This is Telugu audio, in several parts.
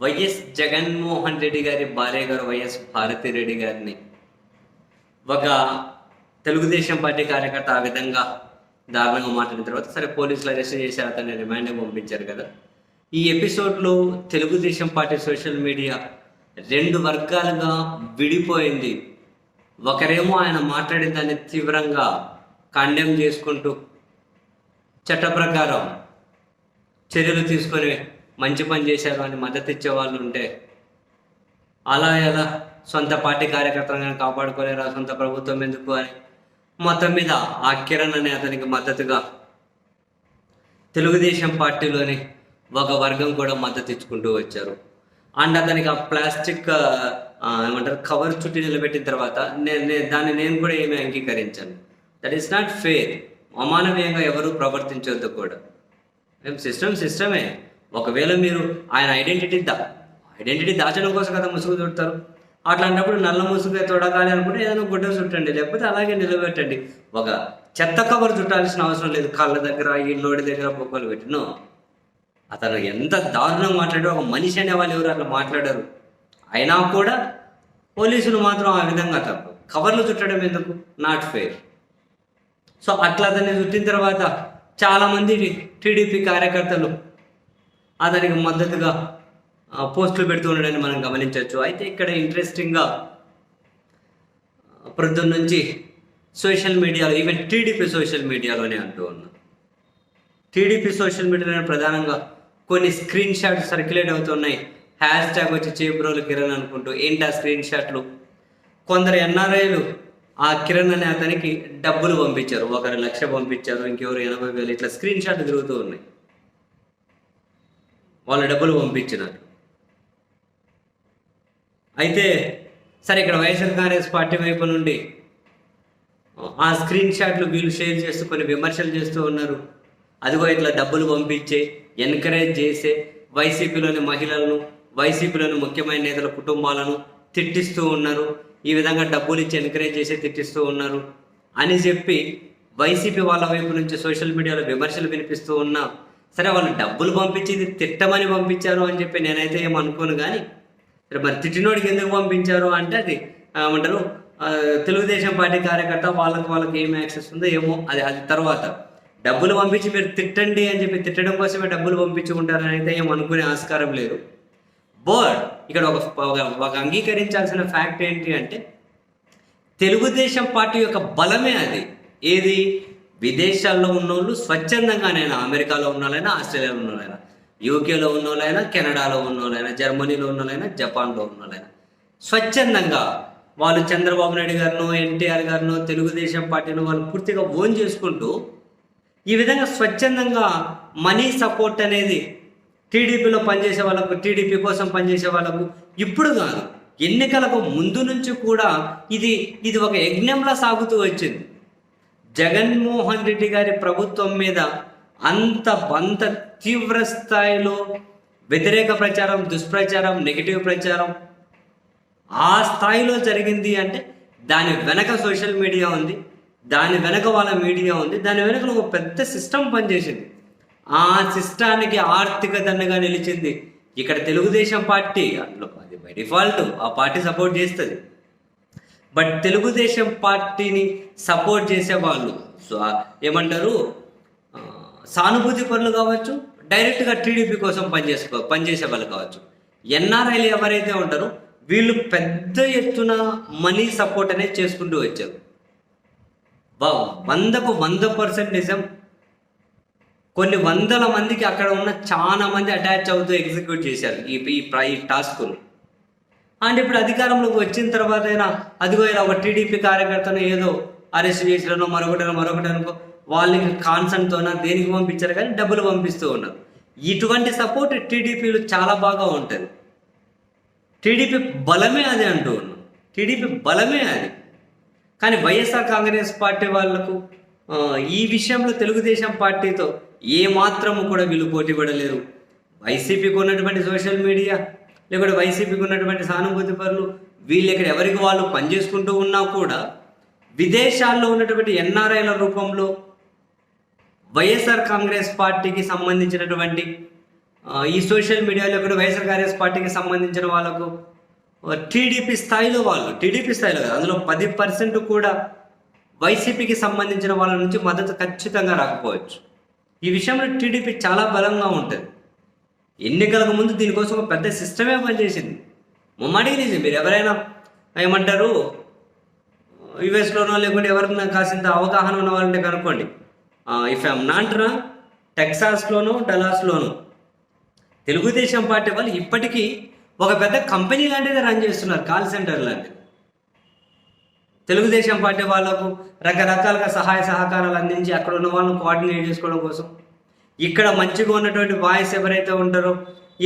వైఎస్ జగన్మోహన్ రెడ్డి గారి భార్య గారు వైఎస్ భారతి రెడ్డి గారిని ఒక తెలుగుదేశం పార్టీ కార్యకర్త ఆ విధంగా దారుణంగా మాట్లాడిన తర్వాత సరే పోలీసులు అరెస్ట్ చేశారు అతన్ని రిమాండ్ పంపించారు కదా. ఈ ఎపిసోడ్లో తెలుగుదేశం పార్టీ సోషల్ మీడియా రెండు వర్గాలుగా విడిపోయింది. ఒకరేమో ఆయన మాట్లాడిన దాన్ని తీవ్రంగా కండెమ్ చేసుకుంటూ చట్ట ప్రకారం చర్యలు తీసుకొని మంచి పని చేశారు అని మద్దతు ఇచ్చే వాళ్ళు ఉంటే అలా ఎలా సొంత పార్టీ కార్యకర్తలను కాపాడుకోలేరా? సొంత ప్రభుత్వం ఎందుకు అని మొత్తం మీద ఆ కిరణ్ అనే అతనికి మద్దతుగా తెలుగుదేశం పార్టీలోని ఒక వర్గం కూడా మద్దతు ఇచ్చుకుంటూ వచ్చారు. అండ్ అతనికి ఆ ప్లాస్టిక్ ఏమంటారు కవర్ చుట్టి నిలబెట్టిన తర్వాత నేను దాన్ని నేను కూడా ఏమీ అంగీకరించాను. దట్ ఈస్ నాట్ ఫేర్ అమానవీయంగా ఎవరు ప్రవర్తించొద్దు కూడా. మేము సిస్టమ్ సిస్టమే. ఒకవేళ మీరు ఆయన ఐడెంటిటీ దా ఐడెంటిటీ దాచడం కోసం కదా ముసుగు చుడతారు. అట్లాంటప్పుడు నల్ల ముసుగు తొడగాలి అనుకుంటే ఏదైనా గుడ్డ చుట్టండి లేకపోతే అలాగే నిలబెట్టండి. ఒక చెత్త కవర్ చుట్టాల్సిన అవసరం లేదు. కాళ్ళ దగ్గర ఈ దగ్గర బొక్కలు పెట్టినో అతను ఎంత దారుణంగా మాట్లాడో ఒక మనిషి అనే వాళ్ళు ఎవరు అట్లా మాట్లాడారు? అయినా కూడా పోలీసులు మాత్రం ఆ విధంగా తప్పు. కవర్లు చుట్టడం ఎందుకు? నాట్ ఫెయిర్ సో అట్లా అతన్ని చుట్టిన తర్వాత చాలామంది టీడీపీ కార్యకర్తలు అతనికి మద్దతుగా పోస్టులు పెడుతూ ఉండడని మనం గమనించవచ్చు. అయితే ఇక్కడ ఇంట్రెస్టింగ్గా ప్రొద్దున్న నుంచి సోషల్ మీడియాలో ఈవెన్ టీడీపీ సోషల్ మీడియాలోనే అంటూ ఉన్నాం. టీడీపీ సోషల్ మీడియాలో ప్రధానంగా కొన్ని స్క్రీన్ షాట్స్ సర్క్యులేట్ అవుతున్నాయి. హ్యాష్ ట్యాగ్ వచ్చి చేబ్రోలు కిరణ్ అనుకుంటూ ఏంటి ఆ స్క్రీన్ షాట్లు కొందరు ఎన్ఆర్ఐలు ఆ కిరణ్ అనే అతనికి డబ్బులు పంపించారు ఒకరు లక్ష పంపించారు ఇంకెవరు ఎనభై వేలు ఇట్లా స్క్రీన్ షాట్లు తిరుగుతూ ఉన్నాయి. వాళ్ళ డబ్బులు పంపించినారు. అయితే సరే ఇక్కడ వైఎస్ఆర్ కాంగ్రెస్ పార్టీ వైపు నుండి ఆ స్క్రీన్ షాట్లు వీళ్ళు షేర్ చేస్తూ కొన్ని విమర్శలు చేస్తూ ఉన్నారు. అదిగో ఇట్లా డబ్బులు పంపించే ఎంకరేజ్ చేసే వైసీపీలోని మహిళలను వైసీపీలోని ముఖ్యమైన నేతల కుటుంబాలను తిట్టిస్తూ ఉన్నారు. ఈ విధంగా డబ్బులు ఇచ్చి ఎంకరేజ్ చేసి తిట్టిస్తూ ఉన్నారు. అని చెప్పి వైసీపీ వాళ్ళ వైపు నుంచి సోషల్ మీడియాలో విమర్శలు వినిపిస్తూ ఉన్నా సరే వాళ్ళు డబ్బులు పంపించి ఇది తిట్టమని పంపించారు అని చెప్పి నేనైతే ఏమనుకోను అనుకోను కానీ సరే మరి తిట్టినోడికి ఎందుకు పంపించారు అంటే అది ఏమంటారు తెలుగుదేశం పార్టీ కార్యకర్త వాళ్ళకి వాళ్ళకి ఏం యాక్సెస్ ఉందో ఏమో అది అది తర్వాత. డబ్బులు పంపించి మీరు తిట్టండి అని చెప్పి తిట్టడం కోసమే డబ్బులు పంపించుకుంటారని అయితే ఏం అనుకునే ఆస్కారం లేదు. బట్ ఇక్కడ ఒక ఒక- ఒక అంగీకరించాల్సిన ఫ్యాక్ట్ ఏంటి అంటే తెలుగుదేశం పార్టీ యొక్క బలమే అది. ఏది? విదేశాల్లో ఉన్నోళ్ళు స్వచ్ఛందంగానైనా అమెరికాలో ఉన్నోళ్ళైనా ఆస్ట్రేలియాలో ఉన్నోళ్ళైనా యూకేలో ఉన్నోళ్ళైనా కెనడాలో ఉన్నోళ్ళైనా జర్మనీలో ఉన్నోళ్ళైనా జపాన్లో ఉన్నోళ్ళైనా. స్వచ్ఛందంగా వాళ్ళు చంద్రబాబు నాయుడు గారిను ఎన్టీఆర్ గారిను తెలుగుదేశం పార్టీను వాళ్ళు పూర్తిగా ఓన్ చేసుకుంటూ ఈ విధంగా స్వచ్ఛందంగా మనీ సపోర్ట్ అనేది టీడీపీలో పనిచేసే వాళ్ళకు టీడీపీ కోసం పనిచేసే వాళ్ళకు ఇప్పుడు కాదు. ఎన్నికలకు ముందు నుంచి కూడా ఇది ఇది ఒక యజ్ఞంలా సాగుతూ వచ్చింది. జగన్మోహన్ రెడ్డి గారి ప్రభుత్వం మీద అంత అంత తీవ్ర స్థాయిలో వ్యతిరేక ప్రచారం దుష్ప్రచారం నెగిటివ్ ప్రచారం ఆ స్థాయిలో జరిగింది అంటే దాని వెనక సోషల్ మీడియా ఉంది దాని వెనక వాళ్ళ మీడియా ఉంది దాని వెనక ఒక పెద్ద సిస్టమ్ పనిచేసింది. ఆ సిస్టానికి ఆర్థిక దండగా నిలిచింది. ఇక్కడ తెలుగుదేశం పార్టీ అందులో అది బై డిఫాల్ట్ ఆ పార్టీ సపోర్ట్ చేస్తుంది. బట్ తెలుగుదేశం పార్టీని సపోర్ట్ చేసే వాళ్ళు సో ఏమంటారు? సానుభూతి పనులు కావచ్చు డైరెక్ట్గా టీడీపీ కోసం పనిచేసుకో పనిచేసే వాళ్ళు కావచ్చు. ఎన్ఆర్ఐలు ఎవరైతే ఉంటారో వీళ్ళు పెద్ద ఎత్తున మనీ సపోర్ట్ అనేది చేసుకుంటూ వచ్చారు. బా వందకు వంద పర్సెంట్ నిజం. కొన్ని వందల మందికి అక్కడ ఉన్న చాలా మంది అటాచ్ అవుతూ ఎగ్జిక్యూట్ చేశారు ఈ ఈ ప్ర- ఈ టాస్క్ను అంటే ఇప్పుడు అధికారంలోకి వచ్చిన తర్వాత అయినా అదిగో ఇలా ఒక టీడీపీ కార్యకర్తను ఏదో అరెస్ట్ చేసినో మరొకటనో మరొకటి అనుకో వాళ్ళకి కాన్సన్తోన దేనికి పంపించారు కానీ డబ్బులు పంపిస్తూ ఉన్నారు. ఇటువంటి సపోర్ట్ టీడీపీలు చాలా బాగా ఉంటుంది. టీడీపీ బలమే అది అంటూ ఉన్నాం టీడీపీ బలమే అది. కానీ వైఎస్ఆర్ కాంగ్రెస్ పార్టీ వాళ్ళకు ఈ విషయంలో తెలుగుదేశం పార్టీతో ఏ కూడా వీళ్ళు పోటీ పడలేరు. వైసీపీకి ఉన్నటువంటి సోషల్ మీడియా లేకుంటే వైసీపీకి ఉన్నటువంటి సానుభూతి పరులు వీళ్ళు ఇక్కడ ఎవరికి వాళ్ళు పనిచేసుకుంటూ ఉన్నా కూడా విదేశాల్లో ఉన్నటువంటి ఎన్ఆర్ఐల రూపంలో వైఎస్ఆర్ కాంగ్రెస్ పార్టీకి సంబంధించినటువంటి ఈ సోషల్ మీడియాలో కూడా వైఎస్ఆర్ కాంగ్రెస్ పార్టీకి సంబంధించిన వాళ్ళకు టీడీపీ స్థాయిలో వాళ్ళు టీడీపీ స్థాయిలో కాదు అందులో పది పర్సెంట్ కూడా వైసీపీకి సంబంధించిన వాళ్ళ నుంచి మద్దతు ఖచ్చితంగా రాకపోవచ్చు. ఈ విషయంలో టీడీపీ చాలా బలంగా ఉంటుంది. ఎన్నికలకు ముందు దీనికోసం ఒక పెద్ద సిస్టమే పనిచేసింది. ముమ్మడికి నిజం మీరు ఎవరైనా ఏమంటారు? యుఎస్లోనో లేకుంటే ఎవరైనా కాసింత అవగాహన ఉన్న వాళ్ళంటే కనుక్కోండి. ఇఫ్ ఐఎమ్ నాట్ రా టెక్సాస్లోను తెలుగుదేశం పార్టీ వాళ్ళు ఇప్పటికీ ఒక పెద్ద కంపెనీ లాంటిది రన్ చేస్తున్నారు కాల్ సెంటర్ లాంటిది. తెలుగుదేశం పార్టీ వాళ్ళకు రకరకాలుగా సహాయ సహకారాలు అందించి అక్కడ ఉన్న వాళ్ళని కోఆర్డినేట్ చేసుకోవడం కోసం. ఇక్కడ మంచిగా ఉన్నటువంటి వాయిస్ ఎవరైతే ఉంటారో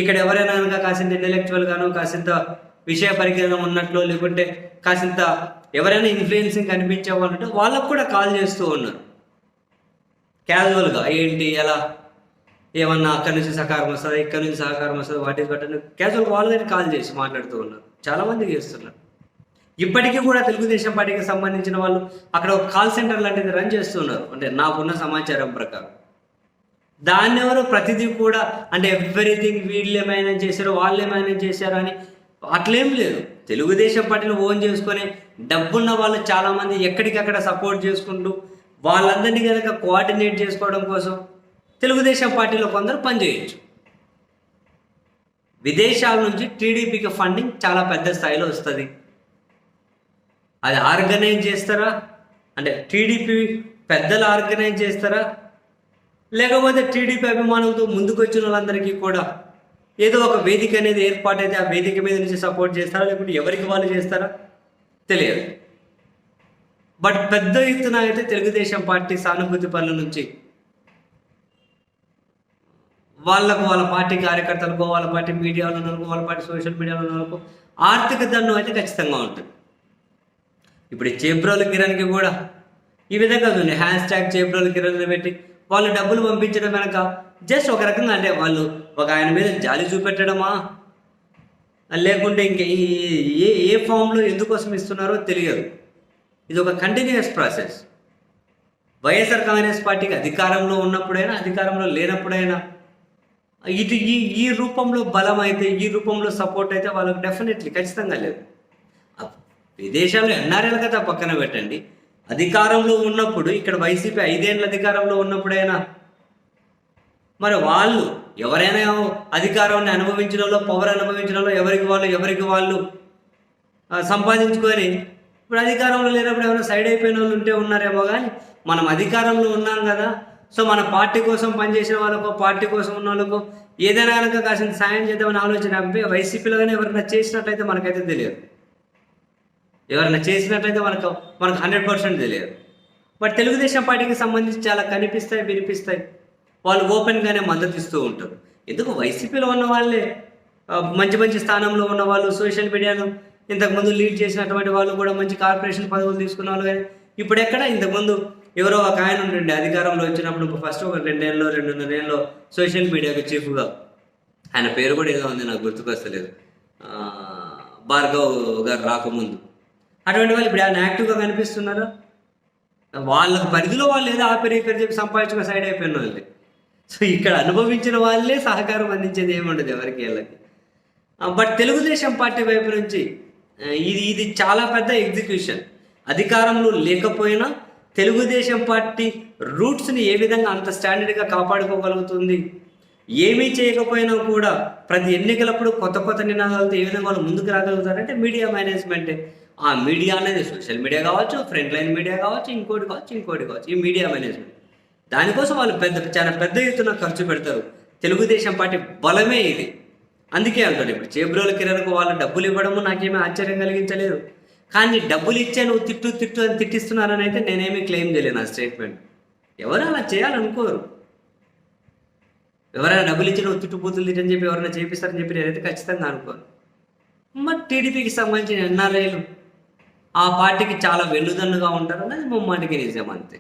ఇక్కడ ఎవరైనా కనుక కాసింత ఇంటెలెక్చువల్ గాను కాసింత విషయ పరిజ్ఞానం ఉన్నట్లు లేకుంటే కాసింత ఎవరైనా ఇన్ఫ్లుయెన్సింగ్ కనిపించే వాళ్ళు వాళ్ళకు కూడా కాల్ చేస్తూ ఉన్నారు. క్యాజువల్గా ఏంటి ఎలా? ఏమన్నా అక్కడి నుంచి సహకారం వస్తుంది ఇక్కడ నుంచి సహకారం వస్తుంది వాట్ ఈస్ బట్ క్యాజువల్ వాళ్ళని కాల్ చేసి మాట్లాడుతూ ఉన్నారు. చాలామంది చేస్తున్నారు. ఇప్పటికీ కూడా తెలుగుదేశం పార్టీకి సంబంధించిన వాళ్ళు అక్కడ ఒక కాల్ సెంటర్ లాంటిది రన్ చేస్తున్నారు అంటే నాకున్న సమాచారం ప్రకారం. దాన్ని ఎవరు ప్రతిదీ కూడా అంటే ఎవ్రీథింగ్ వీళ్ళు ఏమైనా చేశారు వాళ్ళు ఏమైనా చేశారు అని అట్లేం లేదు. తెలుగుదేశం పార్టీని ఓన్ చేసుకొని డబ్బున్న వాళ్ళు చాలామంది ఎక్కడికక్కడ సపోర్ట్ చేసుకుంటూ వాళ్ళందరినీ కనుక కోఆర్డినేట్ చేసుకోవడం కోసం తెలుగుదేశం పార్టీలో కొందరు పనిచేయచ్చు. విదేశాల నుంచి టీడీపీకి ఫండింగ్ చాలా పెద్ద స్థాయిలో వస్తుంది. అది ఆర్గనైజ్ చేస్తారా? అంటే టీడీపీ పెద్దలు ఆర్గనైజ్ చేస్తారా? లేకపోతే టీడీపీ అభిమానులతో ముందుకు వచ్చిన వాళ్ళందరికీ కూడా ఏదో ఒక వేదిక అనేది ఏర్పాటైతే ఆ వేదిక మీద నుంచి సపోర్ట్ చేస్తారా? లేకుంటే ఎవరికి వాళ్ళు చేస్తారా? తెలియదు. బట్ పెద్ద ఎత్తున అయితే తెలుగుదేశం పార్టీ సానుభూతి పనుల నుంచి వాళ్ళకు వాళ్ళ పార్టీ కార్యకర్తలకు వాళ్ళ పార్టీ మీడియాలో వాళ్ళ పార్టీ సోషల్ మీడియాలో వాళ్ళకు ఆర్థిక దండం అయితే ఖచ్చితంగా ఉంటుంది. ఇప్పుడు చేబ్రోలు చేబ్రోల కిరణ్కి కూడా ఈ విధంగా ఉంది. హ్యాష్ ట్యాగ్ చేబ్రోల కిరణ్ పెట్టి వాళ్ళు డబ్బులు పంపించడం వెనక జస్ట్ ఒక రకంగా అంటే వాళ్ళు ఒక ఆయన మీద జాలి చూపెట్టడమా? లేకుంటే ఇంక ఈ- ఏ ఏ ఫామ్లో ఎందుకోసం ఇస్తున్నారో తెలియదు. ఇది ఒక కంటిన్యూస్ ప్రాసెస్ వైఎస్ఆర్ కాంగ్రెస్ పార్టీకి అధికారంలో ఉన్నప్పుడైనా అధికారంలో లేనప్పుడైనా ఇటు ఈ ఈ రూపంలో బలం అయితే ఈ రూపంలో సపోర్ట్ అయితే వాళ్ళకి డెఫినెట్లీ ఖచ్చితంగా లేదు. విదేశాల్లో ఎన్ఆర్ఎల్ కదా పక్కన పెట్టండి. అధికారంలో ఉన్నప్పుడు ఇక్కడ వైసీపీ ఐదేళ్ళ అధికారంలో ఉన్నప్పుడైనా? మరి వాళ్ళు ఎవరైనా అధికారాన్ని అనుభవించడంలో పవర్ అనుభవించడంలో ఎవరికి వాళ్ళు ఎవరికి వాళ్ళు సంపాదించుకొని ఇప్పుడు అధికారంలో లేనప్పుడు ఏమైనా సైడ్ అయిపోయిన వాళ్ళు ఉంటే ఉన్నారేమో కానీ మనం అధికారంలో ఉన్నాం కదా. సో మన పార్టీ కోసం పనిచేసిన వాళ్ళకు పార్టీ కోసం ఉన్న వాళ్ళకు ఏదైనా కనుక కాసిన సాయం చేద్దామని ఆలోచన వైసీపీలో కానీ ఎవరైనా చేసినట్లయితే మనకైతే తెలియదు. ఎవరైనా చేసినట్లయితే మనకు మనకు హండ్రెడ్ పర్సెంట్ తెలియదు. బట్ తెలుగుదేశం పార్టీకి సంబంధించి చాలా కనిపిస్తాయి వినిపిస్తాయి. వాళ్ళు ఓపెన్గానే మద్దతు ఇస్తూ ఉంటారు. ఎందుకు వైసీపీలో ఉన్న వాళ్ళే మంచి మంచి స్థానంలో ఉన్న వాళ్ళు సోషల్ మీడియాలో ఇంతకుముందు లీడ్ చేసినటువంటి వాళ్ళు కూడా మంచి కార్పొరేషన్ పదవులు తీసుకున్న వాళ్ళు కానీ ఇప్పుడు ఎక్కడ? ఇంతకుముందు ఎవరో ఒక ఆయన ఉండండి అధికారంలో వచ్చినప్పుడు ఫస్ట్ ఒక రెండేళ్ళలో రెండున్నరేళ్ళలో సోషల్ మీడియాకి చీఫ్గా. ఆయన పేరు కూడా ఏదో ఉంది నాకు గుర్తుకొస్తలేదు. భార్గవ్ గారు రాకముందు. అటువంటి వాళ్ళు ఇప్పుడు ఆయన యాక్టివ్గా కనిపిస్తున్నారా? వాళ్ళకి పరిధిలో వాళ్ళు ఏదో ఆ పేరు చెప్పి సంపాదించుకుని సైడ్ అయిపోయిన వాళ్ళే. సో ఇక్కడ అనుభవించిన వాళ్ళే సహకారం అందించేది ఏముండదు ఎవరికి వీళ్ళకి. బట్ తెలుగుదేశం పార్టీ వైపు నుంచి ఇది ఇది చాలా పెద్ద ఎగ్జిక్యూషన్ అధికారంలో లేకపోయినా తెలుగుదేశం పార్టీ రూట్స్ని ఏ విధంగా అంత స్టాండర్డ్గా కాపాడుకోగలుగుతుంది? ఏమీ చేయకపోయినా కూడా ప్రతి ఎన్నికలప్పుడు కొత్త కొత్త నినాదాలతో ఏ విధంగా వాళ్ళు ముందుకు రాగలుగుతారంటే మీడియా మేనేజ్మెంటే ఆ మీడియా అనేది సోషల్ మీడియా కావచ్చు ఫ్రంట్ లైన్ మీడియా కావచ్చు ఇంకోటి కావచ్చు ఇంకోటి కావచ్చు ఈ మీడియా మేనేజ్మెంట్ దానికోసం వాళ్ళు పెద్ద చాలా పెద్ద ఎత్తున ఖర్చు పెడతారు. తెలుగుదేశం పార్టీ బలమే ఇది. అందుకే అంటాడు ఇప్పుడు చేబ్రోల కిరణ్కు వాళ్ళు డబ్బులు ఇవ్వడము నాకేమీ ఆశ్చర్యం కలిగించలేదు. కానీ డబ్బులు ఇచ్చే నువ్వు తిట్టు తిట్టు అని తిట్టిస్తున్నారని అయితే నేనేమీ క్లెయిమ్ చేయలేను ఆ స్టేట్మెంట్ ఎవరు అలా చేయాలనుకోరు. ఎవరైనా డబ్బులు ఇచ్చి నువ్వు తిట్టుబూతులు తిట్టని చెప్పి ఎవరైనా చేపిస్తారని చెప్పి నేనైతే ఖచ్చితంగా అనుకోను. మరి టీడీపీకి సంబంధించిన ఎన్ఆర్ఐలు ఆ పార్టీకి చాలా వెన్నుదన్నుగా ఉంటారు అనేది ముమ్మాటికి నిజం అంతే.